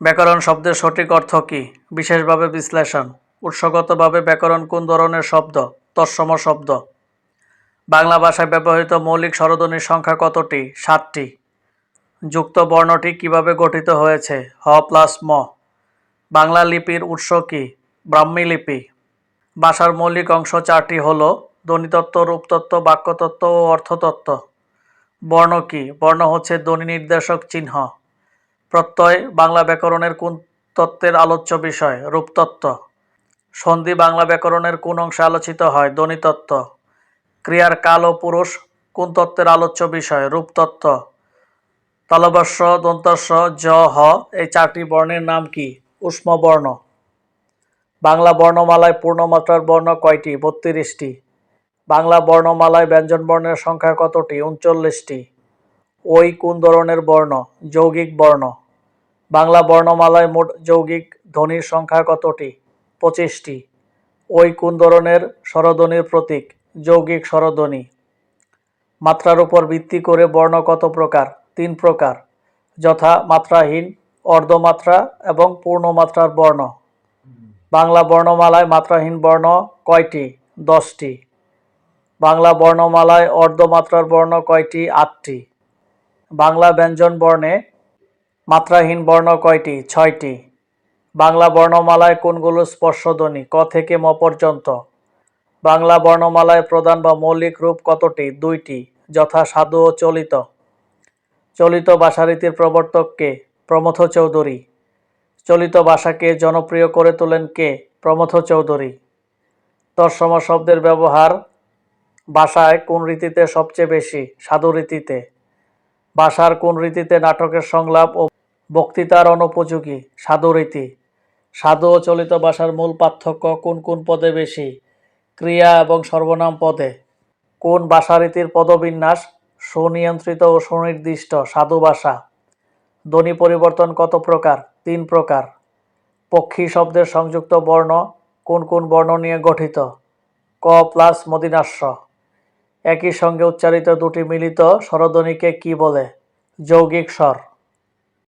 ব্যাকরণ শব্দের সঠিক অর্থ কী? বিশেষভাবে বিশ্লেষণ। উৎসগতভাবে ব্যাকরণ কোন ধরনের শব্দ? তৎসম শব্দ। বাংলা ভাষায় ব্যবহৃত মৌলিক স্বরধ্বনির সংখ্যা কতটি? সাতটি। যুক্ত বর্ণটি কীভাবে গঠিত হয়েছে? হ প্লাস ম। বাংলা লিপির উৎস কী? ব্রাহ্মী লিপি। ভাষার মৌলিক অংশ চারটি হল ধ্বনিতত্ত্ব, রূপতত্ত্ব, বাক্যতত্ত্ব ও অর্থতত্ত্ব। বর্ণ কী? বর্ণ হচ্ছে ধ্বনি নির্দেশক চিহ্ন। প্রত্যয় বাংলা ব্যাকরণের কোন তত্ত্বের আলোচ্য বিষয়? রূপতত্ত্ব। সন্ধি বাংলা ব্যাকরণের কোন অংশে আলোচিত হয়? ধ্বনিতত্ত্ব। ক্রিয়ার কাল ও পুরুষ কোন তত্ত্বের আলোচ্য বিষয়? রূপতত্ত্ব। তালবস্য দন্তস্য জ, হ এই চারটি বর্ণের নাম কি? উষ্ম বর্ণ। বাংলা বর্ণমালায় পূর্ণমাত্রার বর্ণ কয়টি? বত্রিশটি। বাংলা বর্ণমালায় ব্যঞ্জনবর্ণের সংখ্যা কতটি? উনচল্লিশটি। ওই কোন ধরনের বর্ণ? যৌগিক বর্ণ। বাংলা বর্ণমালায় মোট যৌগিক ধ্বনির সংখ্যা কতটি? পঁচিশটি। ওই কোন ধরনের স্বরধ্বনির প্রতীক? যৌগিক স্বরধ্বনি। মাত্রার উপর ভিত্তি করে বর্ণ কত প্রকার? তিন প্রকার। যথা মাত্রাহীন অর্ধমাত্রা এবং পূর্ণমাত্রার বর্ণ। বাংলা বর্ণমালায় মাত্রাহীন বর্ণ কয়টি? দশটি। বাংলা বর্ণমালায় অর্ধমাত্রার বর্ণ কয়টি? আটটি। বাংলা ব্যঞ্জন বর্ণে মাত্রাহীন বর্ণ কয়টি? ছয়টি। বাংলা বর্ণমালায় কোনগুলো স্পর্শধ্বনি? ক থেকে ম পর্যন্ত। বাংলা বর্ণমালায় প্রধান বা মৌলিক রূপ কতটি? দুইটি। যথা সাধু ও চলিত। চলিত ভাষারীতির প্রবর্তক কে? প্রমথ চৌধুরী। চলিত ভাষাকে জনপ্রিয় করে তোলেন কে? প্রমথ চৌধুরী। তৎসম শব্দের ব্যবহার ভাষায় কোন রীতিতে সবচেয়ে বেশি? সাধু রীতিতে। ভাষার কোন রীতিতে নাটকের সংলাপ ও বক্তৃতার অনুপযোগী সাধু রীতি সাধু ও চলিত ভাষার মূল পার্থক্য কোন কোন পদে বেশি? ক্রিয়া এবং সর্বনাম পদে। কোন ভাষারীতির পদবিন্যাস সুনিয়ন্ত্রিত ও সুনির্দিষ্ট সাধু ভাষা? ধ্বনি পরিবর্তন কত প্রকার? তিন প্রকার। পক্ষী শব্দের সংযুক্ত বর্ণ কোন কোন বর্ণ নিয়ে গঠিত? ক প্লাস মদিনাস্য একই সঙ্গে উচ্চারিত দুটি মিলিত স্বরধ্বনিকে কি বলে? যৌগিক স্বর।